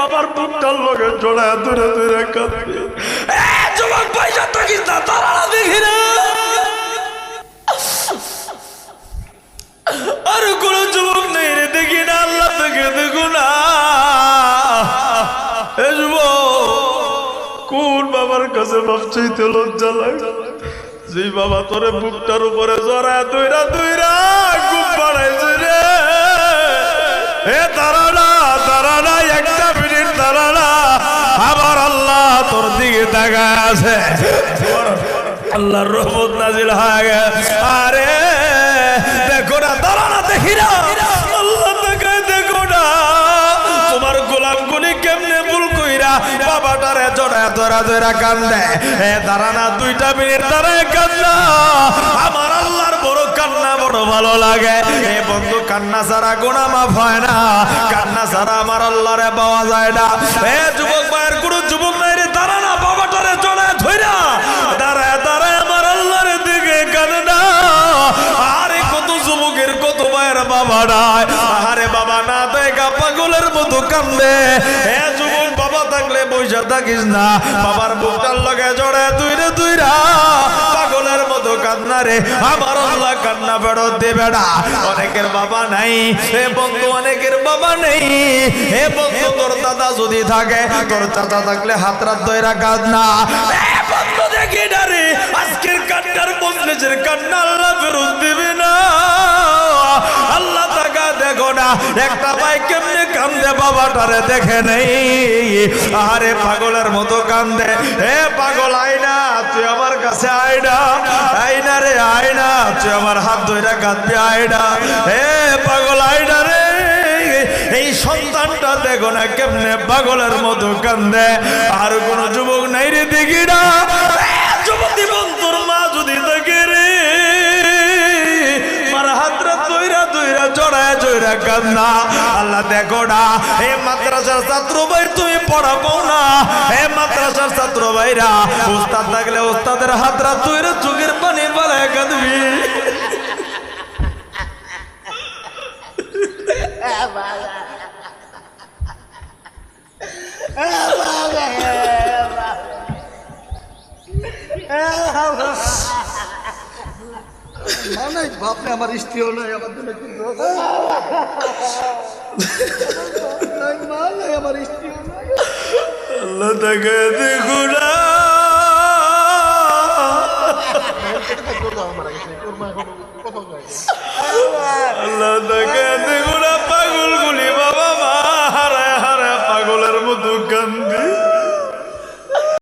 বাবার বুকটার লগে জড়ায় দূরে দূরে আর নেই দেখি না কোন বাবার কাছে লজ্জা লাগে? যে বাবা তোরে বুকটার উপরে জড়ায় দুইরা দুইরা দিকে আছে। আল্লাহর রহমত নাজিল হয়ে গেছে। আরে, দেখো না তারানা দেখি না। কান্দে। দুইটা মিনিট দাঁড়ায় কান্না আমার আল্লাহর বড় কান্না বড় ভালো লাগে। এ, বন্ধু, কান্না গোনা মাফ হয় না। কান্না ছাড়া আমার আল্লাহরে পাওয়া যায় না। এ, যুবক বাবা আরে বাবা, না দেখা পাগলের মতো কান্দে। যুবক, বাবা থাকলে বৈশা থাকিস না। বাবার বুকটার লগে জড়ে তুই রে, তুই পাগলের মতো কান্না রে, আমার আল্লাহ কান্না ফেরত দেবে না অনেকের বাবা নাই, হে বন্ধু, অনেকের বাবা নেই। হে বন্ধু, তোর দাদা যদি থাকে, তোর চাচা থাকলে হাত রাত কান্না এ বন্ধু, দেখি না রে। একটা ভাই কেমনে কান্দে, বাবাটারে দেখে নেই। আরে পাগলের মতো কান্দে। হে পাগল, আয়না, তুই আমার কাছে আয়না। আয়না রে, আয়না, তুই আমার হাত ধরে কাঁদবি, আয়না। হে পাগল, আয়না রে, এই সন্তানটা দেখো না কেমনে পাগলের মতো কান্দে। আর কোন যুবক নাই রে, দেখি না। জড়া কান্না। আল্লাহ দেখো না হে মাদ্রাসার ছাত্র ভাই তুমি পড়াবো না। হে মাদ্রাসার ছাত্র ভাইরা, উস্তাদ থাকলে উস্তাদের হাতরা তৈরা চোখের পানি পালায় কাঁদবি। আমার স্ত্রীও নাই আমার জন্য মা নাই আমার স্ত্রীও নাই। আল্লাহ তাকে দেখো না আল্লাহ তাকে